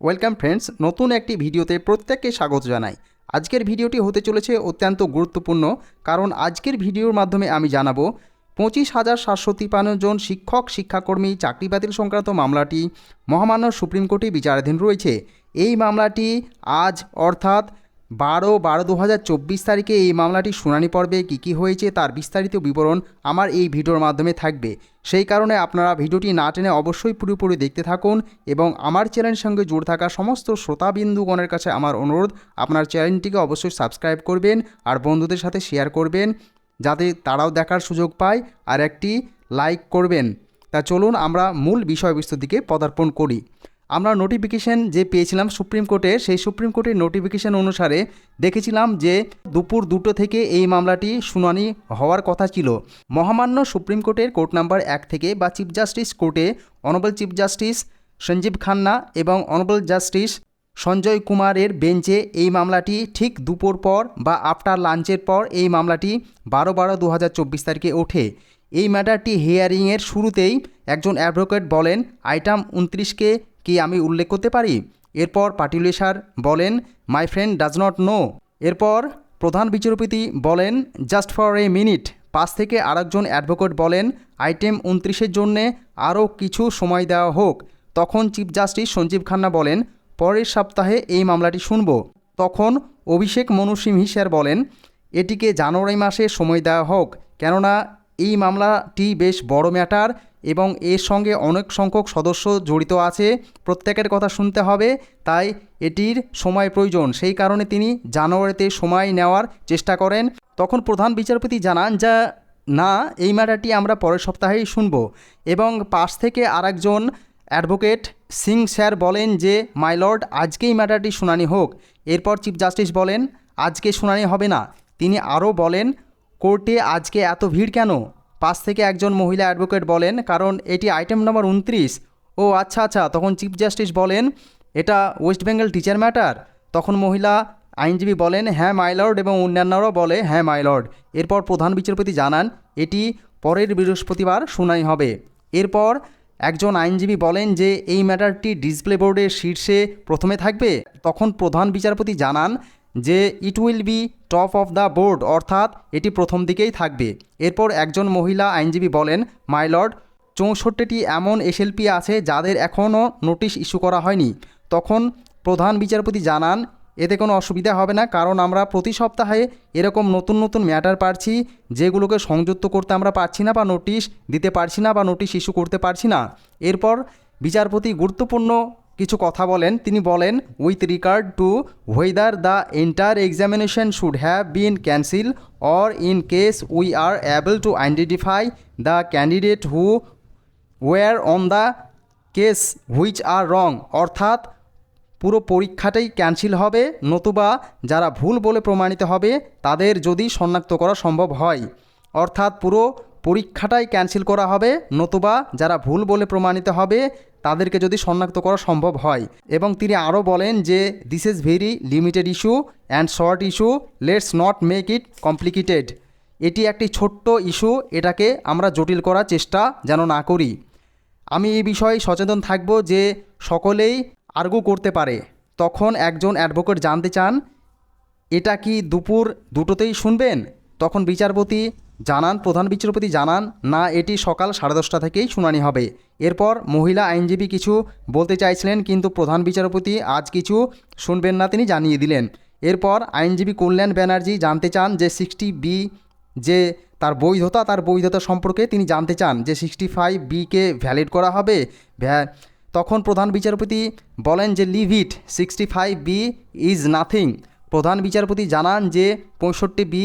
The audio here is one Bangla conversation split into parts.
ওয়েলকাম ফ্রেন্ডস নতুন একটি ভিডিওতে প্রত্যেককে স্বাগত জানাই। আজকের ভিডিওটি হতে চলেছে অত্যন্ত গুরুত্বপূর্ণ, কারণ আজকের ভিডিওর মাধ্যমে আমি জানাব, পঁচিশ হাজার সাতশো তিপান্ন জন শিক্ষক, শিক্ষাকর্মী চাকরি বাতিল সংক্রান্ত মামলাটি মহামান্য সুপ্রিম কোর্টে বিচারাধীন রয়েছে। এই মামলাটি আজ অর্থাৎ বারো বারো দু হাজার চব্বিশ তারিখে এই মামলাটি শুনানি পর্বে কী কী হয়েছে তার বিস্তারিত বিবরণ আমার এই ভিডিওর মাধ্যমে থাকবে। সেই কারণে আপনারা ভিডিওটি না টেনে অবশ্যই পুরোপুরি দেখতে থাকুন এবং আমার চ্যানেলের সঙ্গে জুড়ে থাকা সমস্ত শ্রোতাবিন্দুগণের কাছে আমার অনুরোধ, আপনার চ্যানেলটিকে অবশ্যই সাবস্ক্রাইব করবেন আর বন্ধুদের সাথে শেয়ার করবেন যাতে তারাও দেখার সুযোগ পায় আর একটি লাইক করবেন। তা চলুন আমরা মূল বিষয়বস্তুর দিকে পদার্পণ করি। আমরা নোটিফিকেশন যে পেয়েছিলাম সুপ্রিম কোর্টে, সেই সুপ্রিম কোর্টের নোটিফিকেশন অনুসারে দেখেছিলাম যে দুপুর দুটো থেকে এই মামলাটি শুনানি হওয়ার কথা ছিল। মহামান্য সুপ্রিম কোর্টের কোর্ট নাম্বার এক থেকে বা চিফ জাস্টিস কোর্টে honourable chief justice Sanjiv Khanna এবং অনবল জাস্টিস সঞ্জয় কুমারের বেঞ্চে এই মামলাটি ঠিক দুপুর পর বা আফটার লাঞ্চের পর এই মামলাটি বারো বারো দু তারিখে ওঠে। এই ম্যাটারটি হিয়ারিংয়ের শুরুতেই একজন অ্যাডভোকেট বলেন আইটাম উনত্রিশকে কি আমি উল্লেখ করতে পারি? এরপর পাটিলেশার বলেন my friend does not know এরপর প্রধান বিচারপতি বলেন জাস্ট ফর এ মিনিট পাঁচ থেকে আরেকজন অ্যাডভোকেট বলেন আইটেম উনত্রিশের জন্যে আরও কিছু সময় দেওয়া হোক। তখন চিফ জাস্টিস সঞ্জীব খান্না বলেন, পরের সপ্তাহে এই মামলাটি শুনব। তখন অভিষেক মনু সিংহি স্যার বলেন, এটিকে জানুয়ারি মাসে সময় দেওয়া হোক, কেননা এই মামলাটি বেশ বড় ম্যাটার এবং এর সঙ্গে অনেক সংখ্যক সদস্য জড়িত আছে, প্রত্যেকের কথা শুনতে হবে, তাই এটির সময় প্রয়োজন। সেই কারণে তিনি জানুয়ারিতে সময় নেওয়ার চেষ্টা করেন। তখন প্রধান বিচারপতি জানান যা, না, এই ম্যাটারটি আমরা পরের সপ্তাহেই শুনব। এবং পাশ থেকে আরেকজন অ্যাডভোকেট সিং স্যার বলেন যে, মাই লর্ড, আজকেই ম্যাটারটি শুনানি হোক। এরপর চিফ জাস্টিস বলেন, আজকে শুনানি হবে না। তিনি আরও বলেন কোর্টে আজকে এত ভিড় কেন? পাশ থেকে একজন মহিলা অ্যাডভোকেট বলেন, কারণ এটি আইটেম নম্বর উনত্রিশ। ও আচ্ছা আচ্ছা তখন চিফ জাস্টিস বলেন, এটা ওয়েস্ট বেঙ্গল টিচার ম্যাটার। তখন মহিলা আইনজীবী বলেন হ্যাঁ মাইলর্ড এবং অন্যান্যরাও বলে হ্যাঁ মাইলর্ড এরপর প্রধান বিচারপতি জানান, এটি পরের বৃহস্পতিবার শুনানি হবে। এরপর একজন আইনজীবী বলেন যে, এই ম্যাটারটি ডিসপ্লে বোর্ডের শীর্ষে প্রথমে থাকবে। তখন প্রধান বিচারপতি জানান যে it will be top of the board অর্থাৎ এটি প্রথম দিকেই থাকবে। এরপর একজন মহিলা আইনজীবী বলেন মাইলর্ড চৌষট্টিটি এমন এসএলপি আছে যাদের এখনও নোটিশ ইস্যু করা হয়নি। তখন প্রধান বিচারপতি জানান, এতে কোনো অসুবিধা হবে না, কারণ আমরা প্রতি সপ্তাহে এরকম নতুন নতুন ম্যাটার পাচ্ছি যেগুলোকে সংযুক্ত করতে আমরা পারছি না বা নোটিশ দিতে পারছি না বা নোটিশ ইস্যু করতে পারছি না। এরপর বিচারপতি গুরুত্বপূর্ণ কিছু কথা বলেন। তিনি বলেন with regard to whether the entire examination should have been cancel or in case we are able to identify the candidate who were on the case which are wrong অর্থাৎ, পুরো পরীক্ষাটাই ক্যান্সেল হবে, নতুবা যারা ভুল বলে প্রমাণিত হবে, তাদের যদি শনাক্ত করা সম্ভব হয়। অর্থাৎ, পুরো পরীক্ষাটাই ক্যান্সেল করা হবে, নতুবা যারা ভুল বলে প্রমাণিত হবে, তাদেরকে যদি শনাক্ত করা সম্ভব হয়। এবং তিনি আরও বলেন যে this is very limited issue and short issue let's not make it complicated এটি একটি ছোট্ট ইস্যু এটাকে আমরা জটিল করার চেষ্টা যেন না করি। আমি এই বিষয়ে সচেতন থাকব যে, সকলেই আর্গু করতে পারে। তখন একজন অ্যাডভোকেট জানতে চান, এটা কি দুপুর দুটোতেই শুনবেন? তখন বিচারপতি জানান, প্রধান বিচারপতি জানান, না, এটি সকাল সাড়ে দশটা থেকেই শুনানি হবে। এরপর মহিলা আইনজীবী কিছু বলতে চাইছিলেন, কিন্তু প্রধান বিচারপতি আজ কিছু শুনবেন না তিনি জানিয়ে দিলেন। এরপর আইনজীবী কল্যাণ ব্যানার্জি জানতে চান যে সিক্সটি বি যে তার বৈধতা তার বৈধতা সম্পর্কে তিনি জানতে চান যে সিক্সটি ফাইভ বিকে ভ্যালিড করা হবে। তখন প্রধান বিচারপতি বলেন যে leave it, sixty five B is nothing. প্রধান বিচারপতি জানান যে পঁয়ষট্টি বি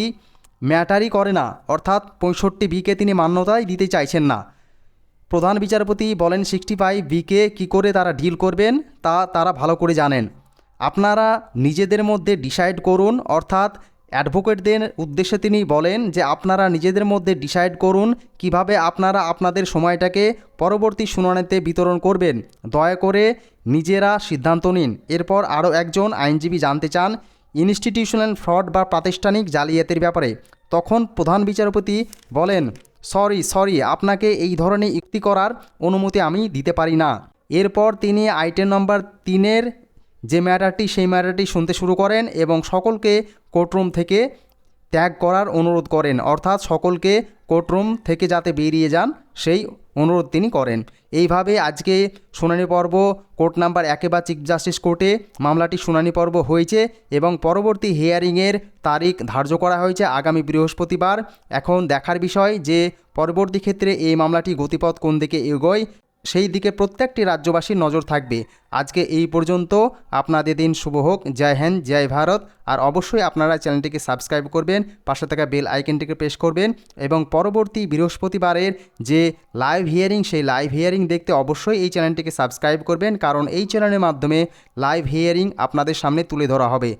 ম্যাটারই করে না, অর্থাৎ পঁয়ষট্টি বিকে তিনি মান্যতাই দিতে চাইছেন না। প্রধান বিচারপতি বলেন সিক্সটি ফাইভ বিকে কী করে তারা ডিল করবেন, তা তারা ভালো করে জানেন। আপনারা নিজেদের মধ্যে ডিসাইড করুন, অর্থাৎ অ্যাডভোকেটদের উদ্দেশ্যে তিনি বলেন যে আপনারা নিজেদের মধ্যে ডিসাইড করুন কীভাবে আপনারা আপনাদের সময়টাকে পরবর্তী শুনানিতে বিতরণ করবেন। দয়া করে নিজেরা সিদ্ধান্ত নিন। এরপর আরও একজন আইনজীবী জানতে চান ইনস্টিটিউশনাল ফ্রড বা প্রাতিষ্ঠানিক জালিয়াতির ব্যাপারে তখন প্রধান বিচারপতি বলেন, সরি সরি, আপনাকে এই ধরনের যুক্তি করার অনুমতি আমি দিতে পারি না। এরপর তিনি আইটেম নম্বর তিনের যে ম্যাটারটি, সেই ম্যাটারটি শুনতে শুরু করেন এবং সকলকে কোর্টরুম থেকে ত্যাগ করার অনুরোধ করেন। অর্থাৎ সকলকে কোর্টরুম থেকে যাতে বেরিয়ে যান, সেই অনুরোধ তিনি করেন। এইভাবে আজকে শুনানি পর্ব কোর্ট নাম্বার একে বা চিফ জাস্টিস কোর্টে মামলাটি শুনানি পর্ব হয়েছে এবং পরবর্তী হিয়ারিংয়ের তারিখ ধার্য করা হয়েছে আগামী বৃহস্পতিবার। এখন দেখার বিষয় যে পরবর্তী ক্ষেত্রে এই মামলাটি গতিপথ কোন দিকে এগোয় সেই দিকে প্রত্যেকটি রাজ্যবাসীর নজর থাকবে। আজকে এই পর্যন্ত। আপনাদের দিন শুভ হোক। জয় হিন্দ, জয় ভারত। আর অবশ্যই আপনারা চ্যানেলটিকে সাবস্ক্রাইব করবেন, পাশে থাকা বেল আইকনটিকে প্রেস করবেন এবং পরবর্তী বৃহস্পতিবারের যে লাইভ হিয়ারিং, সেই লাইভ হিয়ারিং দেখতে অবশ্যই এই চ্যানেলটিকে সাবস্ক্রাইব করবেন, কারণ এই চ্যানেলের মাধ্যমে লাইভ হিয়ারিং আপনাদের সামনে তুলে ধরা হবে।